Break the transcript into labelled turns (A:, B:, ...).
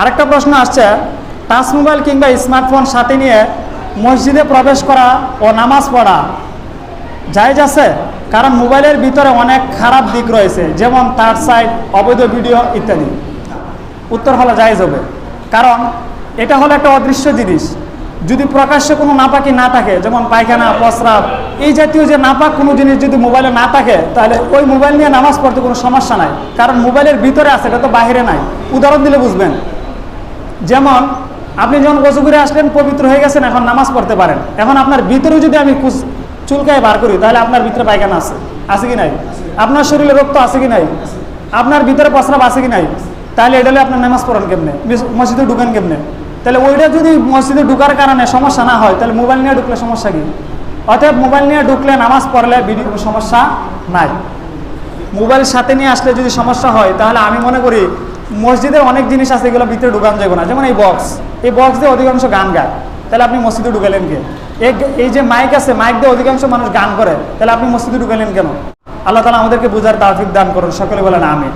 A: আরেকটা প্রশ্ন আসছে, টাচ মোবাইল কিংবা স্মার্টফোন সাথে নিয়ে মসজিদে প্রবেশ করা ও নামাজ পড়া জায়েজ আছে? কারণ মোবাইলের ভিতরে অনেক খারাপ দিক রয়েছে, যেমন তার সাইড অবৈধ ভিডিও ইত্যাদি। উত্তর হলো জায়েজ হবে। কারণ এটা হলো একটা অদৃশ্য জিনিস। যদি প্রকাশ্যে কোনো নাপাকি না থাকে, যেমন পায়খানা, প্রস্রাব, এই জাতীয় যে নাপাক কোনো জিনিস যদি মোবাইলে না থাকে, তাহলে ওই মোবাইল নিয়ে নামাজ পড়তে কোনো সমস্যা নাই। কারণ মোবাইলের ভিতরে আছে, এটা তো বাইরে নাই। উদাহরণ দিলে বুঝবেন। যেমন, আপনি যখন গোসু করে আসলেন, পবিত্র হয়ে গেছেন, এখন নামাজ পড়তে পারেন। এখন আপনার ভিতরে যদি আমি চুলকায় বার করি, তাহলে আপনার ভিতরে পায়খানা আছে। আছে কি নাই? আপনার শরীরে রক্ত আছে কি নাই? আপনার ভিতরে প্রস্রাব আছে কি নাই? তাহলে এটা হলে আপনার নামাজ পড়েন কেমনে? মসজিদে ঢুকেন কেমনে? তাহলে ওইটা যদি মসজিদে ঢুকার কারণে সমস্যা না হয়, তাহলে মোবাইল নিয়ে ঢুকলে সমস্যা কি? অতএব মোবাইল নিয়ে ঢুকলে নামাজ পড়লে ভিডিও সমস্যা নাই। মোবাইল সাথে নিয়ে আসলে যদি সমস্যা হয়, তাহলে আমি মনে করি মসজিদের অনেক জিনিস আছে এগুলো ভিতরে ঢুকান যাবে না। যেমন এই বক্স এই বক্স দিয়ে অধিকাংশ গান গায়। তাহলে আপনি মসজিদে ঢুকালেন কে? এই- যে মাইক আছে মাইক দিয়ে অধিকাংশ মানুষ গান করে। তাহলে আপনি মসজিদে ঢুকালেন কেন? আল্লাহ তালা আমাদেরকে বোঝার তাফিক দান করুন। সকলে বলেন আমি